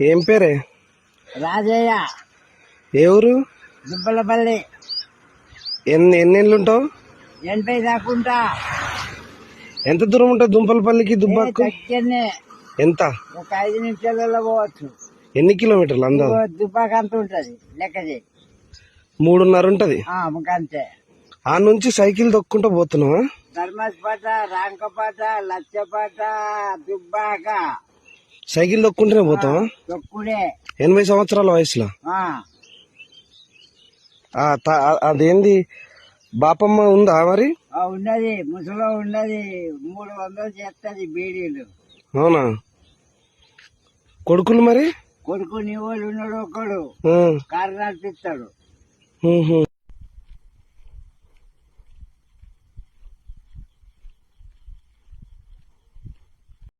ఏం పేరే? రాజయ్య. ఏ ఊరు? దుబ్బలపల్లి ఎన్ని ఎన్నేళ్ళు ఉంటావు ఎనభై దాకుంటా. ఎంత దూరం ఉంటుంది దుంపలపల్లికి దుబ్బాకు? దగ్గరనే ఎంత? ఒక ఐదు నిమిషాలలో పోవచ్చు. ఎన్ని కిలోమీటర్లు అందాజు ఓ దుబ్బాక అంత ఉంటది లెక్క చేయి. మూడున్నర ఉంటది? ఆ, ఇంకంతే ఆ నుంచి సైకిల్ దొక్కుంటూ పోతున్నావా? ధర్మస్పేట రాంకపాట లచ్చపాట దుబ్బాక. సైకిల్ దొక్కుంటూనే పోతావా? తొక్కుడే. ఎనభై సంవత్సరాల వయసులో? అదేంది? బాపమ్మ ఉందా మరి? ఆ, ఉన్నది. ముసలో ఉన్నది. మూడు వందలు చేస్తుంది బీడీలు. అవునా? కొడుకులు మరి? కొడుకు నీ వాళ్ళు ఉన్నాడు ఒకడు. ఆ, కారు నడిపిస్తాడు.